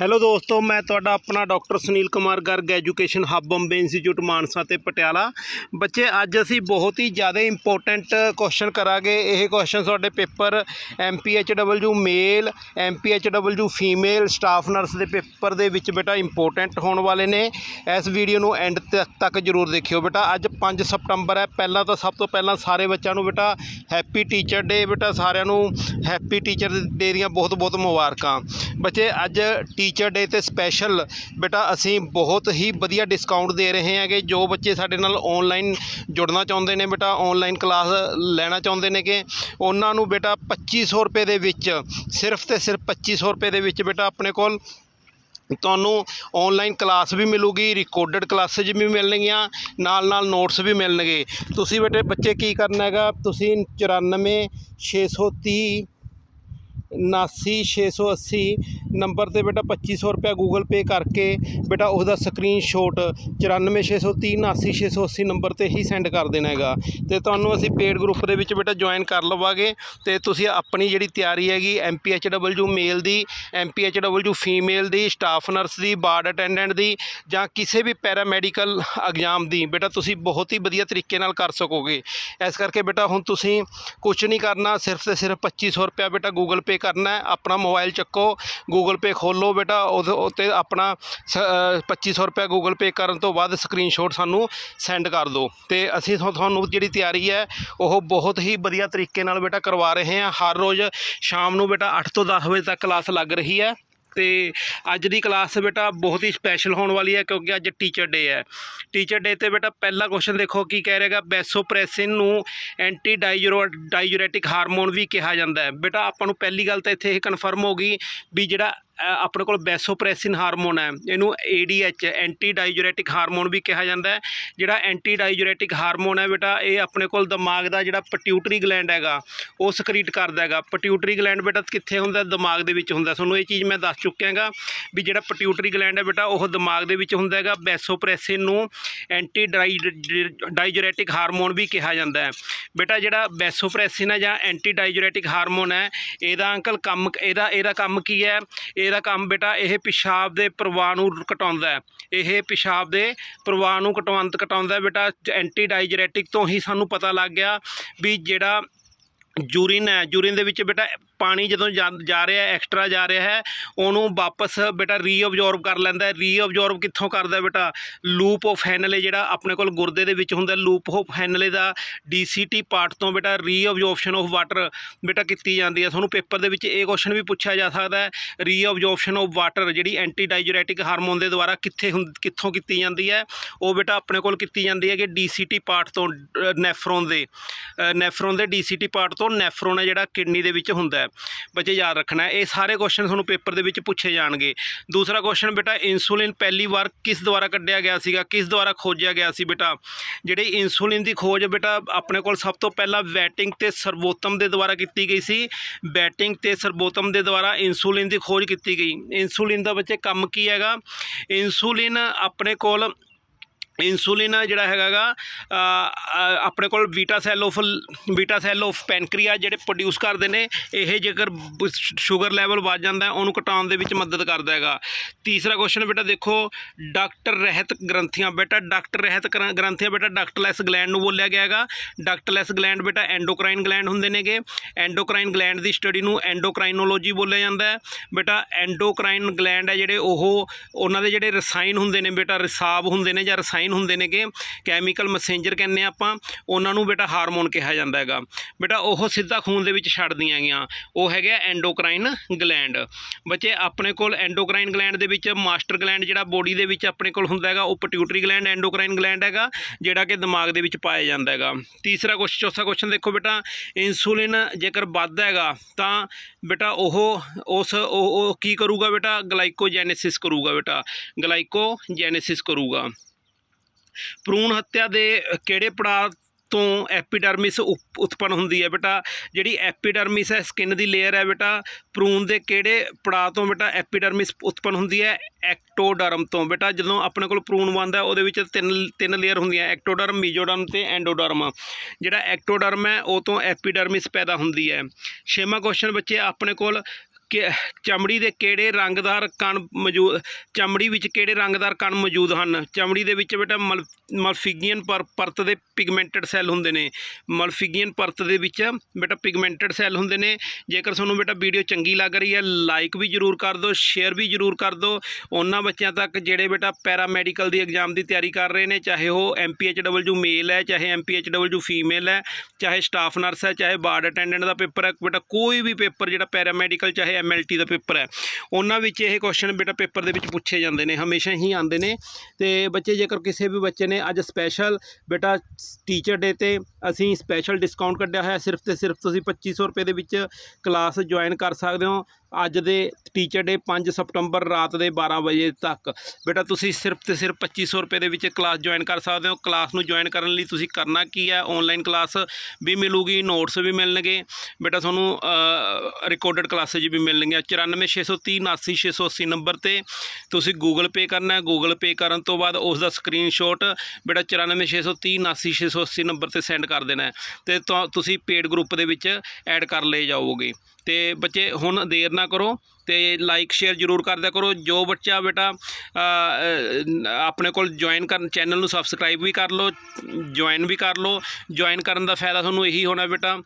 Hello ਦੋਸਤੋ, ਮੈਂ ਤੁਹਾਡਾ ਆਪਣਾ doctor Sunil Kumar Garg education hub Bombay institute Mansa ਤੇ ਪਟਿਆਲਾ। ਬੱਚੇ, ਅੱਜ ਅਸੀਂ ਬਹੁਤ ਹੀ ਜ਼ਿਆਦਾ ਇੰਪੋਰਟੈਂਟ ਕੁਐਸਚਨ ਕਰਾਂਗੇ। ਇਹ ਕੁਐਸਚਨ ਤੁਹਾਡੇ paper MPHW male MPHW female staff nurse ਦੇ ਪੇਪਰ ਦੇ ਵਿੱਚ ਬੇਟਾ ਇੰਪੋਰਟੈਂਟ ਹੋਣ ਵਾਲੇ ਨੇ। ਇਸ ਵੀਡੀਓ ਨੂੰ ਐਂਡ ਤੱਕ ਜਰੂਰ ਦੇਖਿਓ ਬੇਟਾ। ਅੱਜ 5 ਸਪਟੰਬਰ ਹੈ। ਪਹਿਲਾਂ ਤਾਂ ਸਭ ਤੋਂ ਪਹਿਲਾਂ ਸਾਰੇ ਬੱਚਿਆਂ ਨੂੰ ਬੇਟਾ ਹੈਪੀ ਟੀਚਰ ਡੇ ਬੇਟਾ। ਸਾਰਿਆਂ ਨੂੰ ਹੈਪੀ ਟੀਚਰ ਡੇ ਦੀਆਂ ਬਹੁਤ ਬਹੁਤ ਮੁਬਾਰਕਾਂ। ਬੱਚੇ, ਅੱਜ ਟੀ ਟੀਚਰ ਡੇ ਤੇ ਸਪੈਸ਼ਲ ਬੇਟਾ ਅਸੀਂ ਬਹੁਤ ਹੀ ਵਧੀਆ ਡਿਸਕਾਊਂਟ ਦੇ ਰਹੇ ਹਾਂਗੇ। ਜੋ ਬੱਚੇ ਸਾਡੇ ਨਾਲ ਆਨਲਾਈਨ ਜੁੜਨਾ ਚਾਹੁੰਦੇ ਨੇ ਬੇਟਾ ਆਨਲਾਈਨ ਕਲਾਸ ਲੈਣਾ ਚਾਹੁੰਦੇ ਨੇ ਕਿ ਉਹਨਾਂ ਨੂੰ ਬੇਟਾ 2500 ਰੁਪਏ ਦੇ ਵਿੱਚ, ਸਿਰਫ ਤੇ ਸਿਰਫ 2500 ਰੁਪਏ ਦੇ ਵਿੱਚ ਬੇਟਾ ਆਪਣੇ ਕੋਲ ਤੁਹਾਨੂੰ ਆਨਲਾਈਨ ਕਲਾਸ ਵੀ ਮਿਲੂਗੀ ਰਿਕਾਰਡਡ ਕਲਾਸਿਸ ਵੀ ਮਿਲਣਗੀਆਂ ਨਾਲ ਨਾਲ ਨੋਟਸ ਵੀ ਮਿਲਣਗੇ। ਤੁਸੀਂ ਬੇਟੇ, ਬੱਚੇ ਕੀ ਕਰਨਾ ਹੈਗਾ? ਤੁਸੀਂ 94 630 79680 ਨੰਬਰ ਤੇ ਬੇਟਾ 2500 ਰੁਪਇਆ ਗੂਗਲ ਪੇ ਕਰਕੇ ਬੇਟਾ ਉਹਦਾ ਸਕਰੀਨਸ਼ਾਟ 94630 79680 ਨੰਬਰ ਤੇ ਹੀ ਸੈਂਡ ਕਰ ਦੇਣਾ ਹੈਗਾ। ਤੇ ਤੁਹਾਨੂੰ ਅਸੀਂ ਪੇਡ ਗਰੁੱਪ ਦੇ ਵਿੱਚ ਬੇਟਾ ਜੁਆਇਨ ਕਰ ਲਵਾਂਗੇ। ਤੇ ਤੁਸੀਂ ਆਪਣੀ ਜਿਹੜੀ ਤਿਆਰੀ ਹੈਗੀ ਐਮਪੀਐਚਡਬਲਯੂ ਮੇਲ ਦੀ ਐਮਪੀਐਚਡਬਲਯੂ ਫੀਮੇਲ ਦੀ ਸਟਾਫ ਨਰਸ ਦੀ ਬਾਰਡ ਅਟੈਂਡੈਂਟ ਦੀ ਜਾਂ ਕਿਸੇ ਵੀ ਪੈਰਾਮੈਡੀਕਲ ਐਗਜ਼ਾਮ ਦੀ, ਬੇਟਾ ਤੁਸੀਂ ਬਹੁਤ ਹੀ ਵਧੀਆ ਤਰੀਕੇ ਨਾਲ ਕਰ ਸਕੋਗੇ। ਇਸ ਕਰਕੇ ਬੇਟਾ ਹੁਣ ਤੁਸੀਂ ਕੁਝ ਨਹੀਂ ਕਰਨਾ, ਸਿਰਫ ਤੇ ਸਿਰਫ 2500 ਰੁਪਇਆ ਬੇਟਾ ਗੂਗਲ ਪੇ ਕਰਨਾ ਹੈ। ਆਪਣਾ ਮੋਬਾਈਲ ਚੱਕੋ ਗੂਗਲ ਪੇ ਖੋਲੋ ਬੇਟਾ ਉਹਦੇ ਉੱਤੇ ਆਪਣਾ ਸ- ਅ, 2500 ਰੁਪਇਆ ਗੂਗਲ ਪੇ ਕਰਨ ਤੋਂ ਬਾਅਦ ਸਕਰੀਨਸ਼ਾਟ ਸਾਨੂੰ ਸੈਂਡ ਕਰ ਦਿਓ। ਤੇ ਅਸੀਂ ਤੁਹਾਨੂੰ ਜਿਹੜੀ ਤਿਆਰੀ ਹੈ ਉਹ ਬਹੁਤ ਹੀ ਵਧੀਆ ਤਰੀਕੇ ਨਾਲ ਬੇਟਾ ਕਰਵਾ ਰਹੇ ਹਾਂ। ਹਰ ਰੋਜ਼ ਸ਼ਾਮ ਨੂੰ ਬੇਟਾ 8 ਤੋਂ 10 ਵਜੇ ਤੱਕ ਕਲਾਸ ਲੱਗ ਰਹੀ ਹੈ। ਤੇ ਅੱਜ ਦੀ ਕਲਾਸ ਬੇਟਾ ਬਹੁਤ ਹੀ ਸਪੈਸ਼ਲ ਹੋਣ ਵਾਲੀ ਹੈ ਕਿਉਂਕਿ ਅੱਜ ਟੀਚਰ ਡੇ ਹੈ। ਟੀਚਰ ਡੇ ਤੇ ਬੇਟਾ ਪਹਿਲਾ ਕੁਐਸਚਨ ਦੇਖੋ ਕੀ ਕਹਿ ਰਹੇਗਾ ਬੈਸੋਪ੍ਰੈਸਿਨ ਨੂੰ ਐਂਟੀ ਡਾਈਜੂਰੋ ਡਾਈਜੂਰੈਟਿਕ ਹਾਰਮੋਨ ਵੀ ਕਿਹਾ ਜਾਂਦਾ ਹੈ। ਬੇਟਾ ਆਪਾਂ ਨੂੰ ਪਹਿਲੀ ਗੱਲ ਤਾਂ ਇੱਥੇ ਇਹ ਕਨਫਰਮ ਹੋ ਗਈ ਵੀ ਜਿਹੜਾ ਆਪਣੇ ਕੋਲ ਬੈਸੋਪ੍ਰੈਸਿਨ ਹਾਰਮੋਨ ਹੈ। ਇਹਨੂੰ ADH ਐਂਟੀ ਡਾਈਜੂਰੈਟਿਕ ਹਾਰਮੋਨ ਵੀ ਕਿਹਾ ਜਾਂਦਾ ਹੈ। ਜਿਹੜਾ ਐਂਟੀ ਡਾਈਜੂਰੈਟਿਕ ਹਾਰਮੋਨ ਹੈ ਬੇਟਾ, ਇਹ ਆਪਣੇ ਕੋਲ ਦਿਮਾਗ ਦਾ ਜਿਹੜਾ ਪਟਿਊਟਰੀ ਗਲੈਂਡ ਹੈਗਾ, ਉਹ ਸਕਰੀਟ ਕਰਦਾ ਹੈਗਾ। ਪਟਿਊਟਰੀ ਗਲੈਂਡ ਬੇਟਾ ਕਿੱਥੇ ਹੁੰਦਾ? ਦਿਮਾਗ ਦੇ ਵਿੱਚ ਹੁੰਦਾ। ਤੁਹਾਨੂੰ ਇਹ ਚੀਜ਼ ਮੈਂ ਦੱਸ ਚੁੱਕਿਆ ਹੈਗਾ ਵੀ ਜਿਹੜਾ ਪਟਿਊਟਰੀ ਗਲੈਂਡ ਹੈ ਬੇਟਾ, ਉਹ ਦਿਮਾਗ ਦੇ ਵਿੱਚ ਹੁੰਦਾ ਹੈਗਾ। ਬੈਸੋਪ੍ਰੈਸਿਨ ਨੂੰ ਐਂਟੀ ਡਾਈਜੂਰੈਟਿਕ ਹਾਰਮੋਨ ਵੀ ਕਿਹਾ ਜਾਂਦਾ ਹੈ। ਬੇਟਾ, ਜਿਹੜਾ ਬੈਸੋਪ੍ਰੈਸਿਨ ਹੈ ਜਾਂ ਐਂਟੀ ਡਾਈਜੂਰੈਟਿਕ ਹਾਰਮੋਨ ਹੈ, ਇਹਦਾ ਅੰਕਲ ਕੰਮ, ਇਹਦਾ ਇਹਦਾ ਕੰਮ ਕੀ ਹੈ? ਇਹ ਇਹਦਾ ਕੰਮ ਬੇਟਾ, ਇਹ ਪਿਸ਼ਾਬ ਦੇ ਪ੍ਰਵਾਹ ਨੂੰ ਘਟਾਉਂਦਾ ਇਹ ਪਿਸ਼ਾਬ ਦੇ ਪ੍ਰਵਾਹ ਨੂੰ ਘਟਾਉਂਦ, ਘਟਾਉਂਦਾ ਬੇਟਾ। ਐਂਟੀ ਡਾਈਜੂਰੈਟਿਕ ਤੋਂ ਹੀ ਸਾਨੂੰ ਪਤਾ ਲੱਗ ਗਿਆ ਵੀ ਜਿਹੜਾ ਯੂਰਿਨ ਹੈ, ਯੂਰਿਨ ਦੇ ਵਿੱਚ ਬੇਟਾ ਪਾਣੀ ਜਦੋਂ ਜਾ ਜਾ ਰਿਹਾ ਐਕਸਟਰਾ ਜਾ ਰਿਹਾ ਹੈ, ਉਹਨੂੰ ਵਾਪਸ ਬੇਟਾ ਰੀਅਬਜ਼ੌਰਬ ਕਰ ਲੈਂਦਾ ਹੈ। ਰੀਅਬਜ਼ੌਰਬ ਕਿੱਥੋਂ ਕਰਦਾ ਬੇਟਾ? ਲੂਪ ਆਫ ਹੈਨਲੇ ਜਿਹੜਾ ਆਪਣੇ ਕੋਲ ਗੁਰਦੇ ਦੇ ਵਿੱਚ ਹੁੰਦਾ ਲੂਪ ਆਫ ਹੈਨਲੇ ਦਾ ਡੀਸੀਟੀ ਪਾਰਟ ਤੋਂ ਬੇਟਾ ਰੀਅਬਜ਼ੌਰਪਸ਼ਨ ਆਫ ਵਾਟਰ ਬੇਟਾ ਕੀਤੀ ਜਾਂਦੀ ਹੈ। ਤੁਹਾਨੂੰ ਪੇਪਰ ਦੇ ਵਿੱਚ ਇਹ ਕੁਐਸਚਨ ਵੀ ਪੁੱਛਿਆ ਜਾ ਸਕਦਾ ਹੈ। ਰੀਅਬਜ਼ੌਰਪਸ਼ਨ ਆਫ ਵਾਟਰ ਜਿਹੜੀ ਐਂਟੀ ਡਾਈਜੂਰੈਟਿਕ ਹਾਰਮੋਨ ਦੇ ਦੁਆਰਾ ਕਿੱਥੇ ਹੁੰ- ਕਿੱਥੋਂ ਕੀਤੀ ਜਾਂਦੀ ਹੈ? ਉਹ ਬੇਟਾ ਆਪਣੇ ਕੋਲ ਕੀਤੀ ਜਾਂਦੀ ਹੈ ਕਿ ਡੀਸੀਟੀ ਪਾਰਟ ਤੋਂ ਨੈਫਰੋਨ ਦੇ ਨੈਫਰੋਨ ਦੇ ਡੀਸੀਟੀ ਪਾਰਟ ਤੋਂ ਨੈਫਰੋਨ ਹੈ ਜਿਹੜਾ ਕਿਡਨੀ ਦੇ ਵਿੱਚ ਹੁੰਦਾ ਹੈ। ਬੱਚੇ ਯਾਦ ਰੱਖਣਾ ਇਹ ਸਾਰੇ ਕੁਐਸਚਨ ਤੁਹਾਨੂੰ ਪੇਪਰ ਦੇ ਵਿੱਚ ਪੁੱਛੇ ਜਾਣਗੇ। ਦੂਸਰਾ ਕੁਐਸਚਨ ਬੇਟਾ ਇਨਸੂਲਿਨ ਪਹਿਲੀ ਵਾਰ ਕਿਸ ਦੁਆਰਾ ਕੱਢਿਆ ਗਿਆ ਸੀਗਾ? ਕਿਸ ਦੁਆਰਾ ਖੋਜਿਆ ਗਿਆ ਸੀ ਬੇਟਾ? ਜਿਹੜੀ ਇਨਸੂਲਿਨ ਦੀ ਖੋਜ ਬੇਟਾ, ਆਪਣੇ ਕੋਲ ਸਭ ਤੋਂ ਪਹਿਲਾਂ ਵੈਟਿੰਗ ਤੇ ਸਰਵੋਤਮ ਦੇ ਦੁਆਰਾ ਕੀਤੀ ਗਈ ਸੀ। ਬੈਟਿੰਗ ਤੇ ਸਰਵੋਤਮ ਦੇ ਦੁਆਰਾ ਇਨਸੂਲਿਨ ਦੀ ਖੋਜ ਕੀਤੀ ਗਈ। ਇਨਸੂਲਿਨ ਦਾ ਬੱਚੇ ਕੰਮ ਕੀ ਹੈਗਾ? ਇਨਸੂਲਿਨ ਆਪਣੇ ਕੋਲ ਇਨਸੂਲਿਨ ਆ ਜਿਹੜਾ ਹੈਗਾਗਾ ਆਪਣੇ ਕੋਲ beta cell of beta cell of pancreas ਜਿਹੜੇ ਪ੍ਰੋਡਿਊਸ ਕਰਦੇ ਨੇ, ਇਹ ਜੇਕਰ ਸ਼ੂਗਰ ਲੈਵਲ ਵੱਧ ਜਾਂਦਾ, ਉਹਨੂੰ ਘਟਾਉਣ ਦੇ ਵਿੱਚ ਮਦਦ ਕਰਦਾ ਹੈਗਾ। ਤੀਸਰਾ ਕੁਐਸਚਨ ਬੇਟਾ ਦੇਖੋ, ਡਾਕਟਰ ਰਹਿਤ ਗ੍ਰੰਥੀਆਂ, ਬੇਟਾ ਡਾਕਟਰ ਰਹਿਤ ਗ੍ਰੰ- ਗ੍ਰੰਥੀਆਂ ਬੇਟਾ ਡਾਕਟਰਲੈਸ ਗਲੈਂਡ ਨੂੰ ਬੋਲਿਆ ਗਿਆ ਹੈਗਾ। ਡਾਕਟਰਲੈਸ ਗਲੈਂਡ ਬੇਟਾ ਐਂਡੋਕਰਾਈਨ ਗਲੈਂਡ ਹੁੰਦੇ ਨੇਗੇ। ਐਂਡੋਕਰਾਈਨ ਗਲੈਂਡ ਦੀ ਸਟੱਡੀ ਨੂੰ ਐਂਡੋਕਰਾਈਨੋਲੋਜੀ ਬੋਲਿਆ ਜਾਂਦਾ ਹੈ। ਬੇਟਾ ਐਂਡੋਕਰਾਈਨ ਗਲੈਂਡ ਹੈ ਜਿਹੜੇ ਉਹ, ਉਹਨਾਂ ਦੇ ਜਿਹੜੇ ਰਸਾਇਣ ਹੁੰਦੇ ਨੇ ਬੇਟਾ ਰਿਸਾਬ ਹੁੰਦੇ ਨੇ ਜਾਂ ਰਸਾਇਣ ਹੁੰਦੇ ਨੇਗੇ ਕੈਮੀਕਲ ਮੈਸੇਂਜਰ ਕਹਿੰਦੇ ਆ ਆਪਾਂ, ਉਹਨਾਂ ਨੂੰ ਬੇਟਾ ਹਾਰਮੋਨ ਕਿਹਾ ਜਾਂਦਾ ਹੈਗਾ। ਬੇਟਾ ਉਹ ਸਿੱਧਾ ਖੂਨ ਦੇ ਵਿੱਚ ਛੱਡਦੀਆਂ ਹੈਗੀਆਂ। ਉਹ ਹੈਗਾ ਐਂਡੋਕਰਾਈਨ ਗਲੈਂਡ ਬੱਚੇ, ਆਪਣੇ ਕੋਲ ਐਂਡੋਕਰਾਈਨ ਗਲੈਂਡ ਦੇ ਵਿੱਚ ਮਾਸਟਰ ਗਲੈਂਡ ਜਿਹੜਾ ਬੋਡੀ ਦੇ ਵਿੱਚ ਆਪਣੇ ਕੋਲ ਹੁੰਦਾ ਹੈਗਾ, ਉਹ ਪਟਿਊਟਰੀ ਗਲੈਂਡ ਐਂਡੋਕਰਾਈਨ ਗਲੈਂਡ ਹੈਗਾ, ਜਿਹੜਾ ਕਿ ਦਿਮਾਗ ਦੇ ਵਿੱਚ ਪਾਇਆ ਜਾਂਦਾ ਹੈਗਾ। ਤੀਸਰਾ ਕੁਐਸਚਨ ਚੌਥਾ ਕੁਐਸਚਨ ਦੇਖੋ ਬੇਟਾ ਇਨਸੂਲਿਨ ਜੇਕਰ ਵੱਧਦਾ ਹੈਗਾ, ਤਾਂ ਬੇਟਾ ਉਹ, ਉਸ, ਉਹ ਉਹ ਕੀ ਕਰੂਗਾ ਬੇਟਾ? ਗਲਾਈਕੋਜੈਨੇਸਿਸ ਕਰੂਗਾ ਬੇਟਾ। ਗਲਾਈਕੋਜੈਨੇਸਿਸ ਕਰੂਗਾ। ਭਰੂਣ ਹੱਤਿਆ ਦੇ ਕਿਹੜੇ ਪੜਾਅ ਤੋਂ ਐਪੀਡਰਮਿਸ ਉਪ- ਉਤਪੰਨ ਹੁੰਦੀ ਹੈ ਬੇਟਾ? ਜਿਹੜੀ ਐਪੀਡਰਮਿਸ ਹੈ ਸਕਿਨ ਦੀ ਲੇਅਰ ਹੈ ਬੇਟਾ। ਭਰੂਣ ਦੇ ਕਿਹੜੇ ਪੜਾਅ ਤੋਂ ਬੇਟਾ ਐਪੀਡਰਮਿਸ ਉਤਪੰਨ ਹੁੰਦੀ ਹੈ? ਐਕਟੋਡਰਮ ਤੋਂ। ਬੇਟਾ, ਜਦੋਂ ਆਪਣੇ ਕੋਲ ਭਰੂਣ ਬਣਦਾ ਉਹਦੇ ਵਿੱਚ ਤਿੰਨ ਤਿੰਨ ਲੇਅਰ ਹੁੰਦੀਆਂ ਐਕਟੋਡਰਮ, ਮੀਜੋਡਰਮ ਤੇ ਐਂਡੋਡਰਮ। ਜਿਹੜਾ ਐਕਟੋਡਰਮ ਹੈ, ਉਹ ਤੋਂ ਐਪੀਡਰਮਿਸ ਪੈਦਾ ਹੁੰਦੀ ਹੈ। ਛੇਵਾਂ ਕੁਐਸਚਨ ਬੱਚੇ, ਆਪਣੇ ਕੋਲ ਚਮੜੀ ਦੇ ਕਿਹੜੇ ਰੰਗਦਾਰ ਕਣ ਮੌਜੂਦ ਚਮੜੀ ਵਿੱਚ ਕਿਹੜੇ ਰੰਗਦਾਰ ਕਣ ਮੌਜੂਦ ਹਨ? ਚਮੜੀ ਦੇ ਵਿੱਚ ਬੇਟਾ ਮਲ, ਮਲਫੀਗੀਅਨ ਪਰ, ਪਰਤ ਦੇ ਪਿਗਮੈਂਟਡ ਸੈੱਲ ਹੁੰਦੇ ਨੇ। ਮਲਫੀਗੀਅਨ ਪਰਤ ਦੇ ਵਿੱਚ ਬੇਟਾ ਪਿਗਮੈਂਟਡ ਸੈੱਲ ਹੁੰਦੇ ਨੇ। ਜੇਕਰ ਤੁਹਾਨੂੰ ਬੇਟਾ ਵੀਡੀਓ ਚੰਗੀ ਲੱਗ ਰਹੀ ਹੈ, ਲਾਈਕ ਵੀ ਜਰੂਰ ਕਰ ਦਿਓ, ਸ਼ੇਅਰ ਵੀ ਜਰੂਰ ਕਰ ਦਿਓ। ਉਹਨਾਂ ਬੱਚਿਆਂ ਤੱਕ ਜਿਹੜੇ ਬੇਟਾ ਪੈਰਾਮੈਡੀਕਲ ਦੀ ਐਗਜ਼ਾਮ ਦੀ ਤਿਆਰੀ ਕਰ ਰਹੇ ਨੇ, ਚਾਹੇ ਉਹ ਐਮਪੀਐਚਡਬਲਯੂ ਮੇਲ ਹੈ, ਚਾਹੇ ਐਮਪੀਐਚਡਬਲਯੂ ਫੀਮੇਲ ਹੈ, ਚਾਹੇ ਸਟਾਫ ਨਰਸ ਹੈ, ਚਾਹੇ ਬਾਰਡ ਅਟੈਂਡੈਂਟ ਦਾ ਪੇਪਰ ਹੈ, ਬੇਟਾ ਕੋਈ ਵੀ ਪੇਪਰ ਜਿਹੜਾ ਪੈਰਾਮੈਡੀਕਲ ਚਾਹੇ ਐਮਐਲਟੀ ਦਾ ਪੇਪਰ ਹੈ। ਉਹਨਾਂ ਵਿੱਚ ਇਹ ਕੁਐਸਚਨ ਬੇਟਾ ਪੇਪਰ ਦੇ ਵਿੱਚ ਪੁੱਛੇ ਜਾਂਦੇ ਨੇ, ਹਮੇਸ਼ਾ ਹੀ ਆਉਂਦੇ ਨੇ। ਤੇ ਬੱਚੇ ਜੇਕਰ ਕਿਸੇ ਵੀ ਬੱਚੇ ਨੇ ਅੱਜ ਸਪੈਸ਼ਲ ਬੇਟਾ ਟੀਚਰ ਡੇ ਤੇ ਅਸੀਂ ਸਪੈਸ਼ਲ ਡਿਸਕਾਊਂਟ ਕੱਢਿਆ ਹੋਇਆ, ਸਿਰਫ ਤੇ ਸਿਰਫ ਤੁਸੀਂ 2500 ਰੁਪਏ ਦੇ ਵਿੱਚ ਕਲਾਸ ਜੁਆਇਨ ਕਰ ਸਕਦੇ ਹੋ। ਅੱਜ ਦੇ ਟੀਚਰ ਡੇ 5 ਸਪਟੰਬਰ ਰਾਤ ਦੇ 12 ਵਜੇ ਤੱਕ। ਬੇਟਾ, ਤੁਸੀਂ ਸਿਰਫ ਤੇ ਸਿਰਫ 2500 ਰੁਪਏ ਦੇ ਵਿੱਚ ਕਲਾਸ ਜੁਆਇਨ ਕਰ ਸਕਦੇ ਹੋ। ਕਲਾਸ ਨੂੰ ਜੁਆਇਨ ਕਰਨ ਲਈ ਤੁਸੀਂ ਕਰਨਾ ਕੀ ਹੈ? ਆਨਲਾਈਨ ਕਲਾਸ ਵੀ ਮਿਲੂਗੀ ਨੋਟਸ ਵੀ ਮਿਲਣਗੇ। ਬੇਟਾ, ਤੁਹਾਨੂੰ ਰਿਕਾਰਡਡ ਕਲਾਸਿਸ ਵੀ ਮਿਲਣਗੀਆਂ 94630 ਨੰਬਰ ਤੇ ਤੁਸੀਂ ਗੂਗਲ ਪੇ ਕਰਨਾ ਹੈ। ਗੂਗਲ ਪੇ ਕਰਨ ਤੋਂ ਬਾਅਦ ਉਸ ਦਾ ਸਕਰੀਨਸ਼ਾਟ ਬੇਟਾ 94630 ਨੰਬਰ ਤੇ ਸੈਂਡ ਕਰ ਦੇਣਾ ਹੈ। ਤੇ ਤੁਸੀਂ ਪੇਡ ਗਰੁੱਪ ਦੇ ਵਿੱਚ ਐਡ ਕਰ ਲਏ ਜਾਓਗੇ। ਤੇ ਬੱਚੇ, ਹੁਣ ਦੇਰ ਨਾ ਕਰੋ ਤੇ ਲਾਈਕ ਸ਼ੇਅਰ ਜਰੂਰ ਕਰਦਿਆ ਕਰੋ। ਜੋ ਬੱਚਾ ਬੇਟਾ ਆਪਣੇ ਕੋਲ ਜੁਆਇਨ ਕਰਨ ਚੈਨਲ ਨੂੰ ਸਬਸਕ੍ਰਾਈਬ ਵੀ ਕਰ ਲਓ ਜੁਆਇਨ ਵੀ ਕਰ ਲਓ। ਜੁਆਇਨ ਕਰਨ ਦਾ ਫਾਇਦਾ ਤੁਹਾਨੂੰ ਇਹੀ ਹੋਣਾ ਬੇਟਾ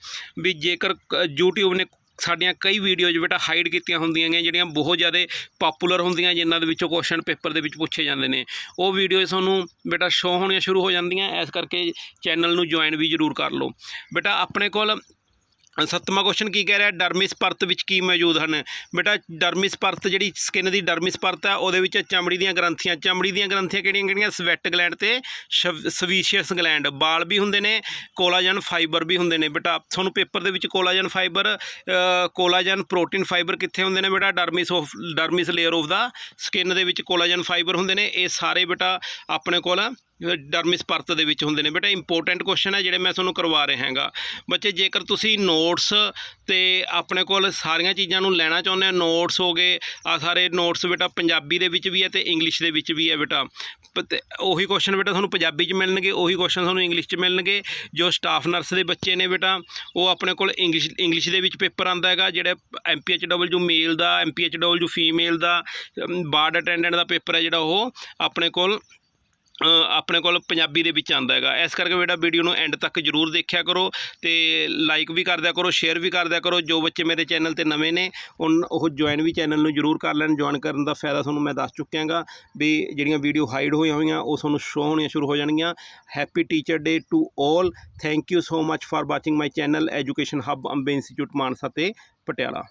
ਵੀ ਜੇਕਰ ਕ- YouTube ਨੇ ਸਾਡੀਆਂ ਕਈ ਵੀਡੀਓਜ਼ ਬੇਟਾ ਹਾਈਡ ਕੀਤੀਆਂ ਹੁੰਦੀਆਂ ਨੇ ਜਿਹੜੀਆਂ ਬਹੁਤ ਜ਼ਿਆਦਾ ਪਪੂਲਰ ਹੁੰਦੀਆਂ, ਜਿਨ੍ਹਾਂ ਦੇ ਵਿੱਚੋਂ ਕੁਐਸਚਨ ਪੇਪਰ ਦੇ ਵਿੱਚ ਪੁੱਛੇ ਜਾਂਦੇ ਨੇ। ਉਹ ਵੀਡੀਓਜ਼ ਤੁਹਾਨੂੰ ਬੇਟਾ ਸ਼ੋ ਹੋਣੀਆਂ ਸ਼ੁਰੂ ਹੋ ਜਾਂਦੀਆਂ, ਇਸ ਕਰਕੇ ਚੈਨਲ ਨੂੰ ਜੁਆਇਨ ਵੀ ਜਰੂਰ ਕਰ ਲਓ। ਬੇਟਾ ਆਪਣੇ ਕੋਲ ਸੱਤਵਾਂ ਕੁਐਸਚਨ ਕੀ ਕਹਿ ਰਿਹਾ? ਡਰਮਿਸ ਪਰਤ ਵਿੱਚ ਕੀ ਮੌਜੂਦ ਹਨ? ਬੇਟਾ, ਡਰਮਿਸ ਪਰਤ ਜਿਹੜੀ ਸਕਿਨ ਦੀ ਡਰਮਿਸ ਪਰਤ ਹੈ ਉਹਦੇ ਵਿੱਚ ਚਮੜੀ ਦੀਆਂ ਗ੍ਰੰਥੀਆਂ, ਚਮੜੀ ਦੀਆਂ ਗ੍ਰੰਥੀਆਂ ਕਿਹੜੀਆਂ ਕਿਹੜੀਆਂ? ਸਵੈਟ ਗਲੈਂਡ ਤੇ ਸਵੀਸ਼ੀਅਸ ਗਲੈਂਡ, ਬਾਲ ਵੀ ਹੁੰਦੇ ਨੇ, ਕੋਲਾਜਨ ਫਾਈਬਰ ਵੀ ਹੁੰਦੇ ਨੇ। ਬੇਟਾ, ਤੁਹਾਨੂੰ ਪੇਪਰ ਦੇ ਵਿੱਚ collagen fibre collagen protein fibre ਕਿੱਥੇ ਹੁੰਦੇ ਨੇ ਬੇਟਾ? Dermis of dermis layer of the skin ਦੇ ਵਿੱਚ ਕੋਲਾਜਨ ਫਾਈਬਰ ਹੁੰਦੇ ਨੇ। ਇਹ ਸਾਰੇ ਬੇਟਾ ਆਪਣੇ ਕੋਲ ਡਰਮਿਸ ਪਰਤ ਦੇ ਵਿੱਚ ਹੁੰਦੇ ਨੇ। ਬੇਟਾ ਇੰਪੋਰਟੈਂਟ ਕੁਐਸਚਨ ਹੈ ਜਿਹੜੇ ਮੈਂ ਤੁਹਾਨੂੰ ਕਰਵਾ ਰਿਹਾ ਹਾਂਗਾ। ਬੱਚੇ, ਜੇਕਰ ਤੁਸੀਂ ਨੋਟਸ ਤੇ ਆਪਣੇ ਕੋਲ ਸਾਰੀਆਂ ਚੀਜ਼ਾਂ ਨੂੰ ਲੈਣਾ ਚਾਹੁੰਦੇ ਹੋ ਨੋਟਸ ਹੋ ਗਏ, ਆ ਸਾਰੇ ਨੋਟਸ ਬੇਟਾ ਪੰਜਾਬੀ ਦੇ ਵਿੱਚ ਵੀ ਹੈ ਤੇ ਇੰਗਲਿਸ਼ ਦੇ ਵਿੱਚ ਵੀ ਹੈ ਬੇਟਾ। ਪ- ਤੇ ਉਹੀ ਕੁਐਸਚਨ ਬੇਟਾ ਤੁਹਾਨੂੰ ਪੰਜਾਬੀ 'ਚ ਮਿਲਣਗੇ, ਉਹੀ ਕੁਐਸਚਨ ਤੁਹਾਨੂੰ ਇੰਗਲਿਸ਼ 'ਚ ਮਿਲਣਗੇ। ਜੋ ਸਟਾਫ ਨਰਸ ਦੇ ਬੱਚੇ ਨੇ ਬੇਟਾ, ਉਹ ਆਪਣੇ ਕੋਲ ਇੰਗਲਿਸ਼ ਇੰਗਲਿਸ਼ ਦੇ ਵਿੱਚ ਪੇਪਰ ਆਂਦਾ ਹੈਗਾ, ਜਿਹੜਾ ਐਮਪੀਐਚਡਬਲਯੂ ਮੇਲ ਦਾ ਐਮਪੀਐਚਡਬਲਯੂ ਫੀਮੇਲ ਦਾ ਬਾਰਡ ਅਟੈਂਡੈਂਟ ਦਾ ਪੇਪਰ ਹੈ ਜਿਹੜਾ ਉਹ ਆਪਣੇ ਕੋਲ ਆਪਣੇ ਕੋਲ ਪੰਜਾਬੀ ਦੇ ਵਿੱਚ ਆਂਦਾ ਹੈਗਾ। ਇਸ ਕਰਕੇ ਬੇਟਾ ਵੀਡੀਓ ਨੂੰ ਐਂਡ ਤੱਕ ਜਰੂਰ ਦੇਖਿਆ ਕਰੋ ਤੇ ਲਾਈਕ ਵੀ ਕਰਦਿਆ ਕਰੋ ਸ਼ੇਅਰ ਵੀ ਕਰਦਿਆ ਕਰੋ। ਜੋ ਬੱਚੇ ਮੇਰੇ ਚੈਨਲ ਤੇ ਨਵੇਂ ਨੇ, ਉਨ- ਉਹ ਜੁਆਇਨ ਵੀ ਚੈਨਲ ਨੂੰ ਜਰੂਰ ਕਰ ਲੈਣ। ਜੁਆਇਨ ਕਰਨ ਦਾ ਫਾਇਦਾ ਤੁਹਾਨੂੰ ਮੈਂ ਦੱਸ ਚੁੱਕਿਆਗਾ ਵੀ ਜਿਹੜੀਆਂ ਵੀਡੀਓ ਹਾਈਡ ਹੋਈਆਂ ਹੋਈਆਂ, ਉਹ ਤੁਹਾਨੂੰ ਸ਼ੋ ਹੋਣੀਆਂ ਸ਼ੁਰੂ ਹੋ ਜਾਣਗੀਆਂ। Happy teacher day to 올 thank you so much for watching my channel education hub Bombay institute Mansa ਤੇ ਪਟਿਆਲਾ।